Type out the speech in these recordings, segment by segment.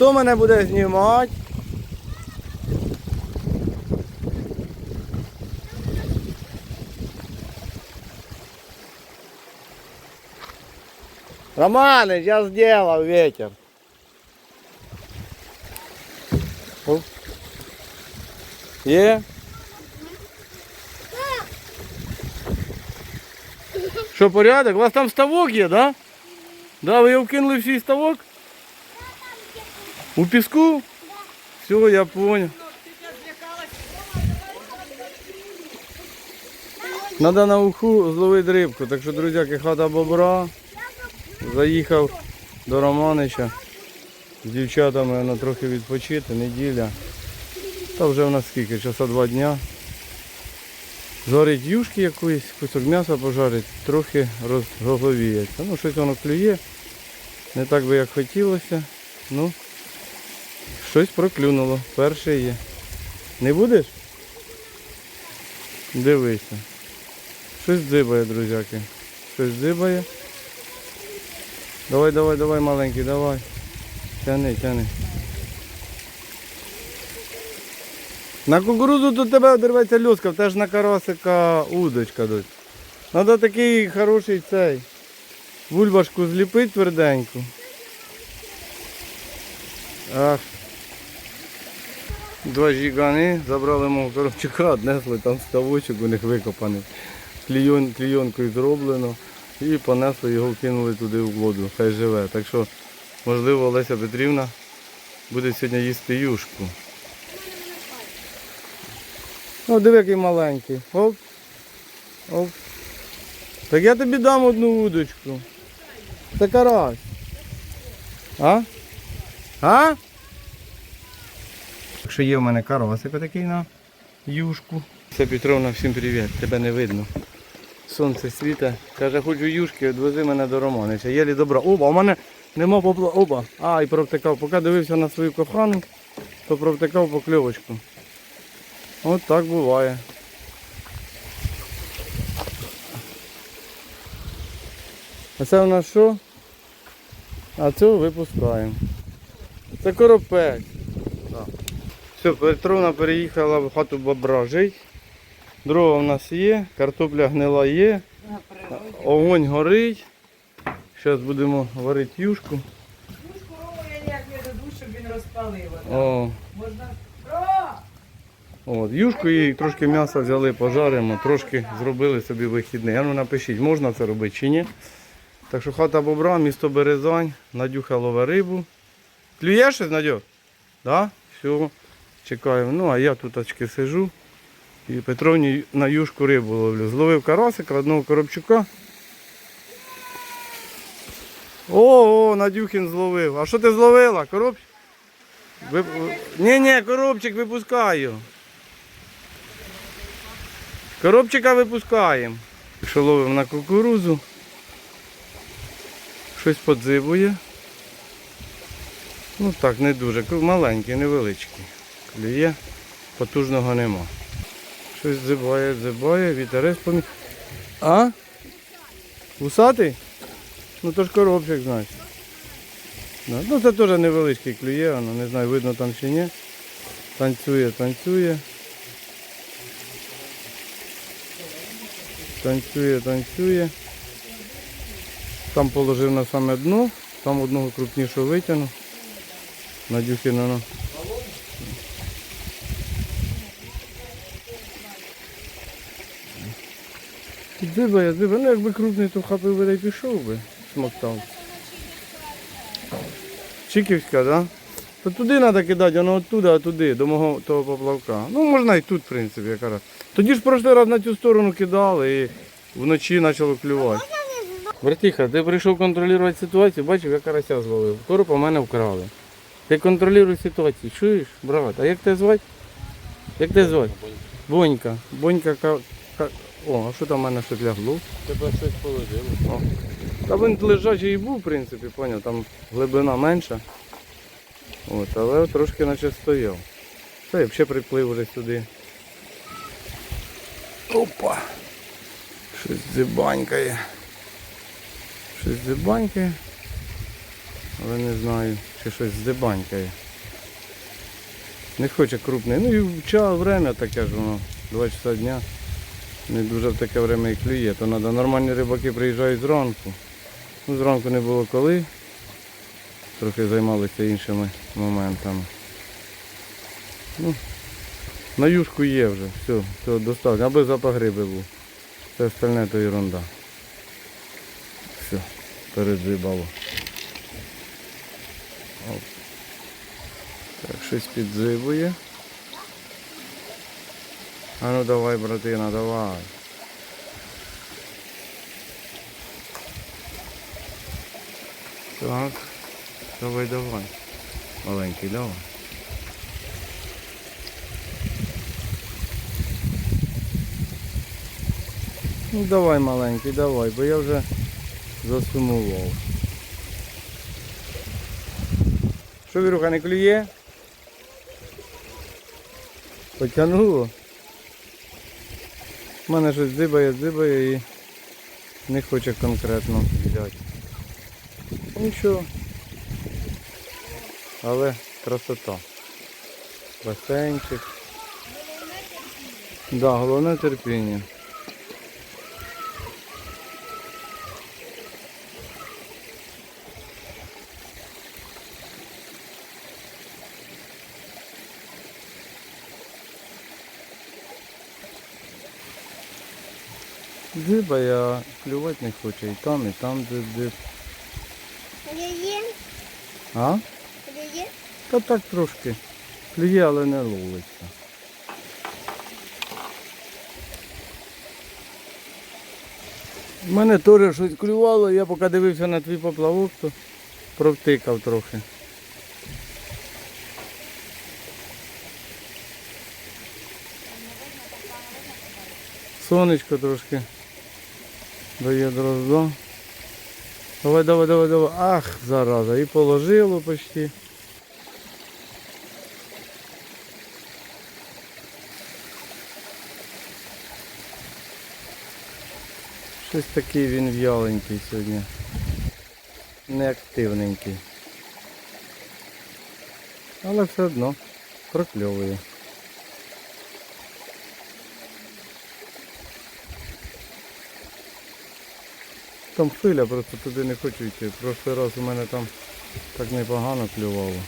Хто мене буде знімати? Романыч, я сделал ветер. Оп. Є? Що, порядок? У вас там ставок є, да? Да, ви його вкинули в свій ставок? У піску? Все, я понял. Надо на уху зловити рибку. Так що, друзяки, хата бобра. Заїхав до Романича з дівчатами на трохи відпочити, неділя. Та вже в нас скільки, часа два дня. Зварить юшки якоїсь, кусок м'яса пожарить, трохи розголовіється. Ну, щось воно клює. Не так би як хотілося. Ну, щось проклюнуло. Перше є. Не будеш? Дивися. Щось дзибає, друзяки. Щось дзибає. Давай, давай, давай, маленький, давай. Тяни, тяни. На кукурудзу тут тебе одерветься льоска, в тебе ж на карасика удочка дось. Надо такий хороший цей. Бульбашку зліпити тверденьку. Ах. Два жігани забрали мого коробчика, однесли, там ставочок у них викопаний. Клійон, клійонкою зроблено. І понесли його, кинули туди в воду, хай живе. Так що, можливо, Олеся Петрівна буде сьогодні їсти юшку. О, диви, який маленький. Оп. Оп. Так я тобі дам одну удочку. Це карась. А? А? Якщо є в мене карасик такий на юшку. Це Петровна, всім привіт. Тебе не видно. Сонце світе. Каже, хочу юшки, відвези мене до Романича. Єлі добра. Оба, у мене нема попла. Оба. А, і провтикав. Поки дивився на свою кохану, то провтикав покльовочку. От так буває. А це у нас що? А цього випускаємо. Це коропець. Все, Петровна переїхала в хату бобра жить. Дрова в нас є, картопля гнила є, огонь горить. Зараз будемо варити юшку. Юшку Рому я ніяк не дадуть, щоб він розпалив. О, Можна. От, юшку і трошки м'яса взяли, пожаримо, трошки зробили собі вихідний. А ну напишіть, можна це робити чи ні. Так що хата бобра, місто Березань, Надюха лове рибу. Клюєш щось, Надю? Да? Все, чекаємо. Ну, а я тут очки сижу. І Петровні на юшку рибу ловлю. Зловив карасика, одного коробчука. О, о, Надюхін зловив. А що ти зловила? Коробчик? Вип... Ні, ні, коробчик випускаю. Коробчика випускаємо. Якщо ловимо на кукурузу, щось подзибує. Ну так, не дуже. Маленький, невеличкий. Клює, потужного нема. Щось дзибає, дзибає, вітерець помі... А? Усатий? Ну то ж коробчик, значить. Ну це теж невеличкий клює, воно не знаю, видно там чи ні. Танцює, танцює. Танцює, танцює. Там положив на саме дно, там одного крупнішого витягнув. Надюхіна. ну. Дзибає, дзибає. Ну якби крупний, то хапив би та й пішов би, смоктав. Чиківська, да? То туди треба кидати, воно оттуда, а туди, до мого того поплавка. Ну можна і тут, в принципі, якраз. Тоді ж прошлий раз на цю сторону кидали і вночі почало клювати. Братіха, ти прийшов контролювати ситуацію, бачив, я карася зловив. Короб у мене вкрали. Ти контролюєш ситуацію, чуєш, брат? А як тебе звати? Як тебе звати? Бонька. Бонька ка... О, а що там в мене щось лягло? Тебе щось положило. О. Та він лежачий і був, в принципі, поняв, там глибина менша. От, але трошки наче стояв. Це я взагалі приплив вже сюди. Опа! Щось дзибанькає. Щось дзибанькає. Але не знаю чи щось здибанькає. Не хоче крупний. Ну і час время таке ж воно, 2 часа дня. Не дуже в таке время і клює. То треба нормальні рибаки приїжджають зранку. Ну, зранку не було коли. Трохи займалися іншими моментами. Ну, на юшку є вже, все, все достатньо, аби запах риби був. Все остальне то ерунда. Все, передзибало. Так, щось підзибує. А ну давай, братина, давай. Так, давай, давай. Маленький, давай. Ну давай, маленький, давай, бо я вже засумував. Що, Віруха, не клює? Потягнуло. У мене щось дзибає, дзибає і не хоче конкретно взяти. Нічого. Але красота. Басейнчик. Да, головне терпіння. Дзиба я клювати не хочу. І там, і там дзиб. Клює? А? Клює? Та так трошки. Клює, але не ловиться. У мене теж щось клювало, я поки дивився на твій поплавок, то провтикав трохи. Сонечко трошки дає дрозда. Давай, давай, давай, давай. Ах, зараза, і положило почти. Щось такий він в'яленький сьогодні. Неактивненький. Але все одно прокльовує. Там хвиля, просто туди не хочу йти. Прошлий раз у мене там так непогано клювало.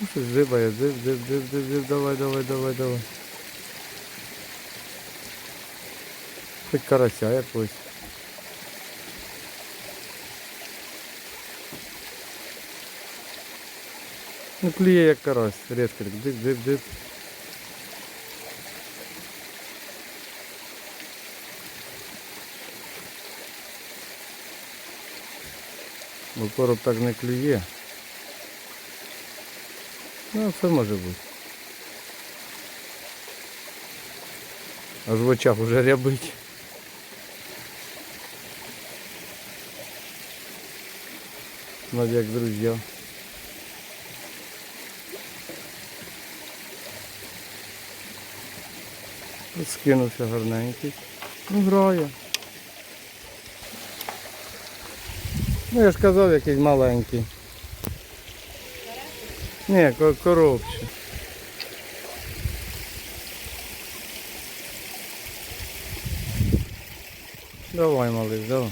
Ну, щось зибає, зиб, зиб, зиб, зиб, зиб, давай, давай, давай, давай. Хоч карася якось. Ну клює як карась, різко так дип, дип, Бо короб так не клює. Ну, все може бути. Аж в очах уже рябить. Надо як друзі. Скинувся гарненький. Ну, грає. Ну я ж казав якийсь маленький. Ні, ко- коробче. Давай, малыш, давай.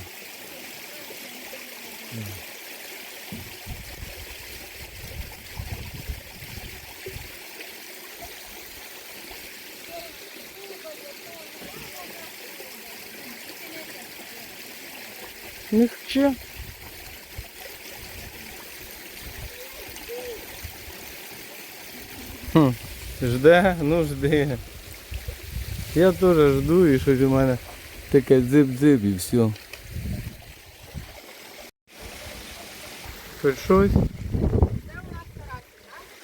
Не хоче. Хм, жде, ну жди. Я теж жду і щось у мене таке дзип-дзип і все. Хоч щось?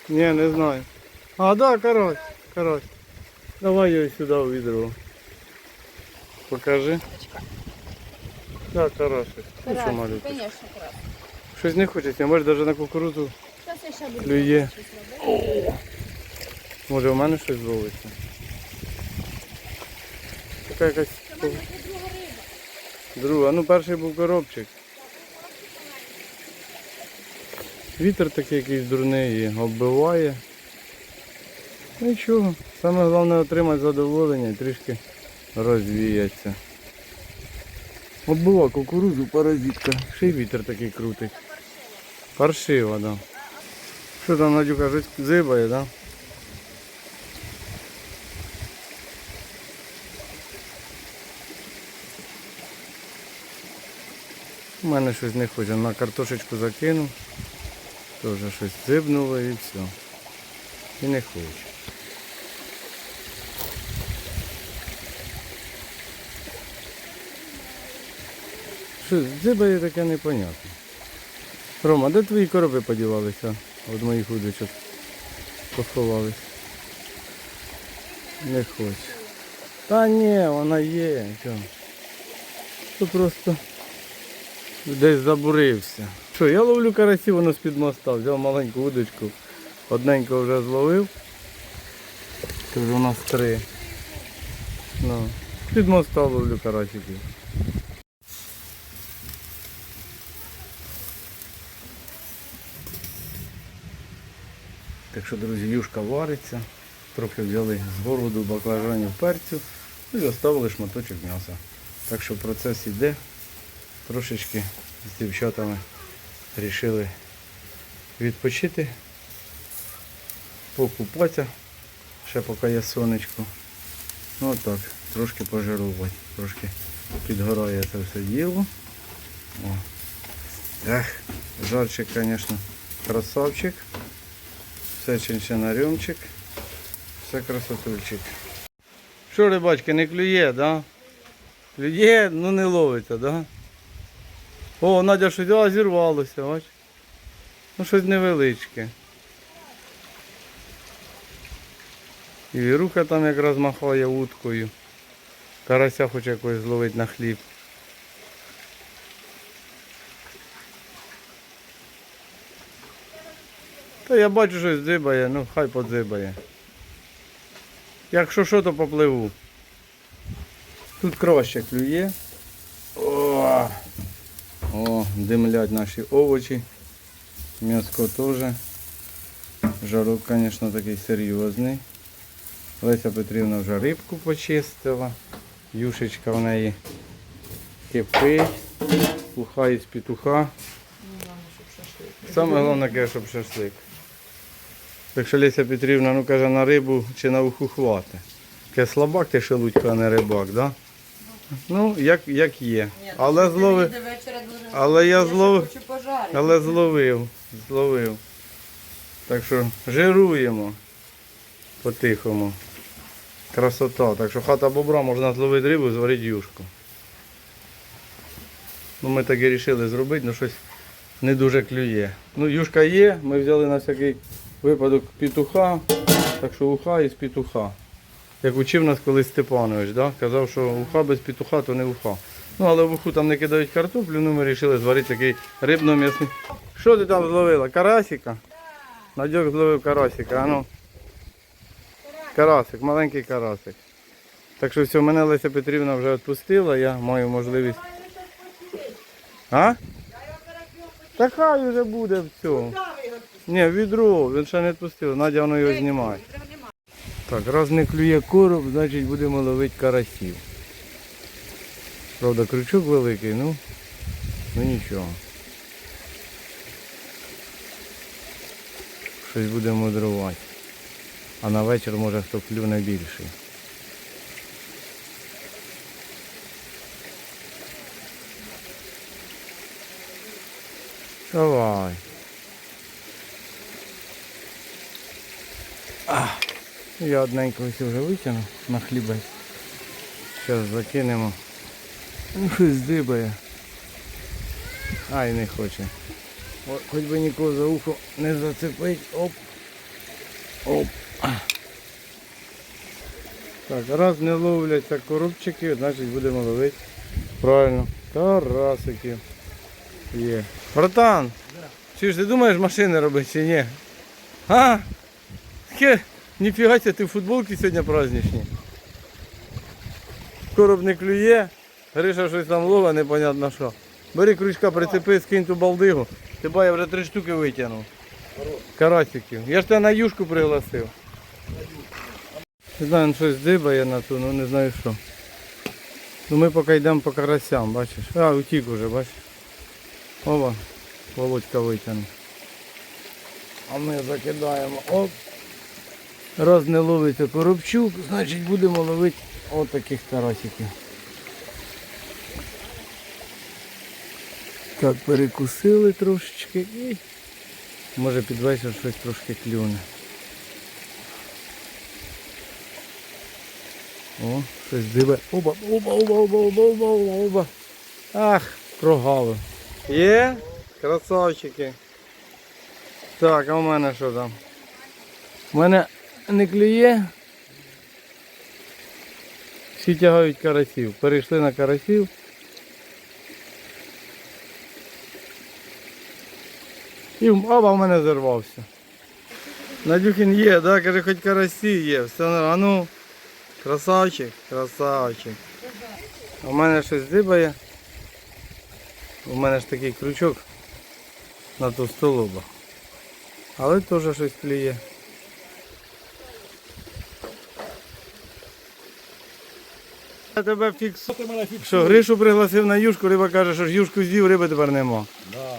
Ні, не знаю. А, да, карась, карась. Давай його сюди у відро. Покажи. Да, карасик. Ну що малюк? Конечно, крас. Щось не хочеться, може навіть на кукурудзу Зараз я ще буду. клює. щось робити. Може у мене щось зловиться. Така якась мене друга риба. друга. Ну перший був коробчик. Вітер такий якийсь дурний і оббиває. Нічого. Саме головне отримати задоволення і трішки розвіятися. Оббива кукурудзу паразитка. Ще й вітер такий крутий. Паршиво, да. Що там, Надюка, щось зибає, да? У мене щось не хоче. На картошечку закинув. Теж щось зибнуло і все. І не хоче. Що, дзибає таке непонятно. Рома, де твої корови подівалися? От моїх удочок поховались. Не хоче. Та ні, вона є. То просто десь забурився. Що, я ловлю карасів, воно з-під моста, взяв маленьку удочку, одненько вже зловив. Вже у нас три. Ну, з-під моста ловлю карасиків. Так що, друзі, юшка вариться. Трохи взяли з городу баклажанів перцю ну і оставили шматочок м'яса. Так що процес іде. Трошечки з дівчатами вирішили відпочити, покупатися, ще поки є сонечко. Ну так, трошки пожирувати, трошки підгорає це все діло. О. Ех, жарчик, звісно, красавчик. Все чинчинарюмчик. Все красотульчик. Що, рибачки, не клює, да? Клює, ну не ловиться, да? О, Надя щось а, зірвалося, бач. Ну щось невеличке. І Віруха там якраз махає уткою. Карася хоче якось зловити на хліб. Та я бачу, щось дзибає, ну хай подзибає. Якщо що, то попливу. Тут краще клює. О, О, димлять наші овочі. М'яско теж. Жарок, звісно, такий серйозний. Леся Петрівна вже рибку почистила. Юшечка в неї кипить. Пуха із петуха. Саме головне, каже, щоб шашлик. Так що Леся Петрівна, ну каже, на рибу чи на уху хвати. Каже, слабак ти шелудько, а не рибак, да? Ну, як, як є. Але зловив. Але я зловив. Але зловив, зловив. Так що жируємо по-тихому. Красота. Так що хата бобра можна зловити рибу, зварити юшку. Ну, ми так і вирішили зробити, але щось не дуже клює. Ну, юшка є, ми взяли на всякий випадок петуха, так що уха із петуха. Як учив нас колись Степанович, да? казав, що уха без петуха, то не уха. Ну, але в уху там не кидають картоплю, ну ми вирішили зварити такий рибно-м'ясний. Що ти там зловила? Карасика? Надьок зловив карасика, а ну. Карасик, маленький карасик. Так що все, мене Леся Петрівна вже відпустила, я маю можливість. А? Та хай вже буде все. Ні, відро, він ще не відпустив, Надя воно його знімає. Так, раз не клює короб, значить будемо ловити карасів. Правда, крючок великий, ну, ну нічого. Щось буде мудрувати. А на вечір може хто клюне більший. Давай. А, я одненько ось вже витягну на хлібець. Зараз закинемо. Ну, щось дибає. Ай, не хоче. Хоч би нікого за ухо не зацепить. Оп. Оп. Так, раз не ловляться коробчики, значить будемо ловити. Правильно. Карасики. Є. Братан, чи ж ти думаєш машини робити чи ні? А? Ніфіга ти в футболці сьогодні праздничні. Короб не клює, Гриша щось там ловить, непонятно що. Бери крючка, прицепи, скинь ту балдигу Ти ба, я вже три штуки витягнув. Карасиків. Я ж тебе на юшку пригласив. Не знаю, він щось дибає на ту, ну не знаю що. Ну ми поки йдемо по карасям, бачиш. А, утік уже, бачиш. Ова, Володька витягнув. А ми закидаємо. Оп. Раз не ловиться коробчук, значить будемо ловити отаких карасиків. Так, перекусили трошечки і може під вечір щось трошки клюне. О, щось диве. Оба, оба, оба, оба, оба, оба, оба, оба. Ах, прогали. Є? Красавчики. Так, а у мене що там? У мене не клює. Всі тягають карасів. Перейшли на карасів. І аба в мене зірвався. Надюхін є, да? каже, хоч карасі є. Все нормально. А ну, красавчик, красавчик. В мене щось дибає. У мене ж такий крючок на ту столоба. Але теж щось клює. Я тебе фіксую. Що, Гришу пригласив на юшку, риба каже, що ж юшку з'їв, риби тепер нема. Да.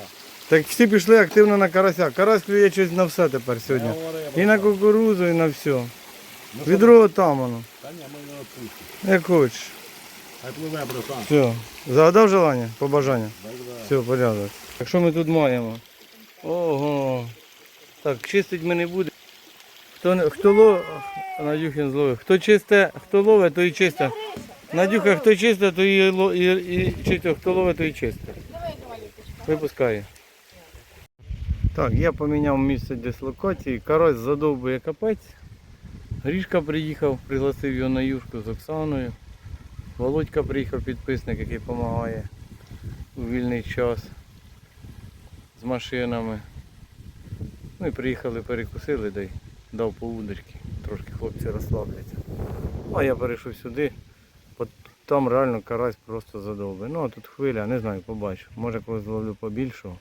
Так всі пішли активно на карася. Карась клює щось на все тепер сьогодні. Я говорю, І на кукурузу, і на все. Ну, Відро там воно. Та ні, ми не відпустимо. Як хочеш. Хай пливе, братан. Все. Загадав желання, побажання. Все, порядок. Так що ми тут маємо? Ого. Так, чистить ми не будемо. Хто, не- хто лов... Надюхін зловив. Хто чисте, хто ловить, то і чисте. Надюха, хто чисте, то і, ло- і, і чисте, хто ловить, то і чисте. Випускає. Так, я поміняв місце дислокації. Карась задовбує капець. Грішка приїхав, пригласив його на юшку з Оксаною. Володька приїхав підписник, який допомагає у вільний час з машинами. Ну і приїхали, перекусили, дай дав по. Трошки хлопці розслабляться. А я перейшов сюди. От там реально карась просто задовбує. Ну а тут хвиля, не знаю, побачу. Може когось зловлю побільшого.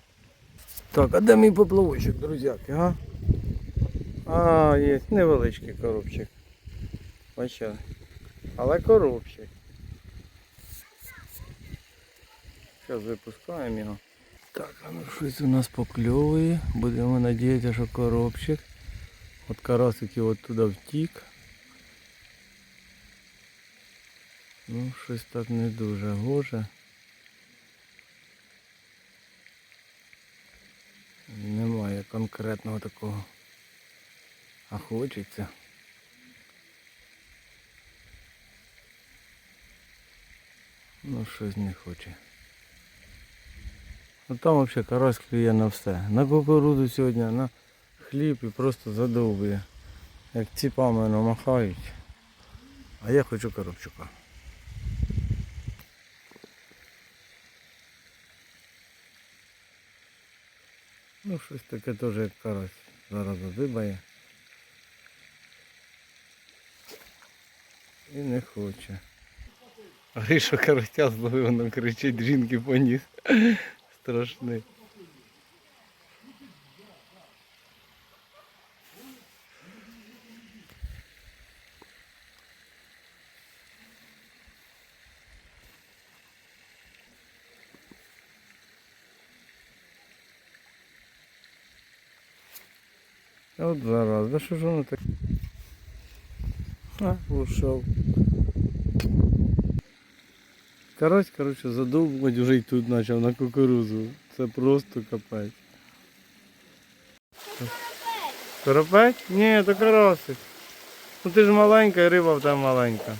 Так, а де мій поплавочок, друзяки, а? А, є невеличкий коробчик. Бачили. Але коробчик. Зараз випускаємо його. Так, а ну щось у нас покльовує. Будемо надіятися, що коробчик. От карасиків от туди втік. Ну, щось так не дуже гоже. Немає конкретного такого. А хочеться. Ну щось не хоче. Ну там взагалі карась клює на все. На кукурудзу сьогодні, на хліб і просто задовбує. Як ціпами намахають. А я хочу коробчука. Щось таке теж як карась. Зараз задибає. І не хоче. Гриша карася зловив, воно кричить, жінки поніс. Страшний. От зараз, да що ж воно так? А, ушов. Карась, коротше, задовбувати вже й тут почав на кукурузу. Це просто капець. Коропець? Ні, то карасик. Ну ти ж маленька і риба там маленька.